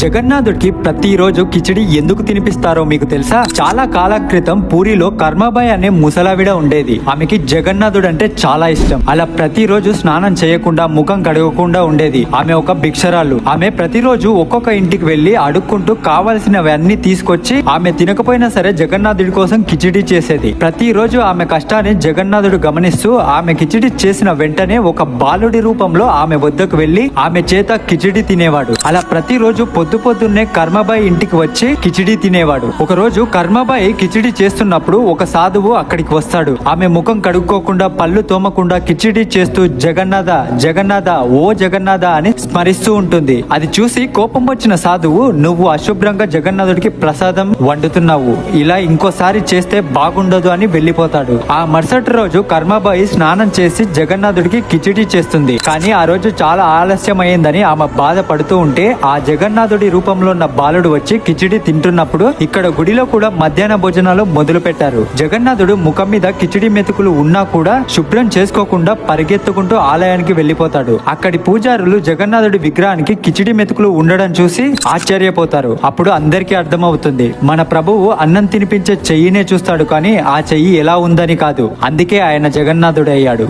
జగన్నాథుడికి ప్రతిరోజు కిచిడి ఎందుకు తినిపిస్తారో మీకు తెలుసా? చాలా కాలం క్రితం పూరిలో కర్మాబాయ్ అనే ముసలావిడ ఉండేది. ఆమెకి జగన్నాథుడు అంటే చాలా ఇష్టం. అలా ప్రతిరోజు స్నానం చేయకుండా ముఖం కడగకుండా ఉండేది. ఆమె ఒక భిక్షరాలు ఆమె ప్రతిరోజు ఒక్కొక్క ఇంటికి వెళ్ళి అడుక్కుంటూ కావలసినవన్నీ తీసుకొచ్చి ఆమె తినకపోయినా సరే జగన్నాథుడి కోసం కిచిడి చేసేది. ప్రతిరోజు ఆమె కష్టాన్ని జగన్నాథుడు గమనిస్తూ ఆమె కిచిడి చేసిన వెంటనే ఒక బాలుడి రూపంలో ఆమె వద్దకు వెళ్ళి ఆమె చేత కిచిడి తినేవాడు. అలా ప్రతిరోజు పొద్దు పొద్దున్నే కర్మబాయి ఇంటికి వచ్చి కిచిడి తినేవాడు. ఒక రోజు కర్మబాయి కిచిడి చేస్తున్నప్పుడు ఒక సాధువు అక్కడికి వస్తాడు. ఆమె ముఖం కడుక్కోకుండా పళ్ళు తోమకుండా కిచిడి చేస్తూ జగన్నాథ జగన్నాథ ఓ జగన్నాథ అని స్మరిస్తూ ఉంటుంది. అది చూసి కోపం వచ్చిన సాధువు నువ్వు అశుభ్రంగా జగన్నాథుడికి ప్రసాదం వండుతున్నావు. ఇలా ఇంకోసారి చేస్తే బాగుండదు అని వెళ్ళిపోతాడు ఆ మరుసటి రోజు కర్మబాయి స్నానం చేసి జగన్నాథుడికి కిచిడి చేస్తుంది. కానీ ఆ రోజు చాలా ఆలస్యమైందని ఆమె బాధపడుతూ ఉంటే ఆ జగన్నాథుడు రూపంలో ఉన్న బాలుడు వచ్చి కిచిడి తింటున్నప్పుడు ఇక్కడ గుడిలో కూడా మధ్యాహ్న భోజనాలు మొదలు పెట్టారు జగన్నాథుడు ముఖం మీద కిచిడి మెతుకులు ఉన్నా కూడా శుభ్రం చేసుకోకుండా పరిగెత్తుకుంటూ ఆలయానికి వెళ్ళిపోతాడు అక్కడి పూజారులు జగన్నాథుడి విగ్రహానికి కిచిడి మెతుకులు ఉండడం చూసి ఆశ్చర్యపోతారు. అప్పుడు అందరికీ అర్థమవుతుంది. మన ప్రభువు అన్నం తినిపించే చెయ్యినే చూస్తాడు కానీ ఆ చెయ్యి ఎలా ఉందని కాదు. అందుకే ఆయన జగన్నాథుడు అయ్యాడు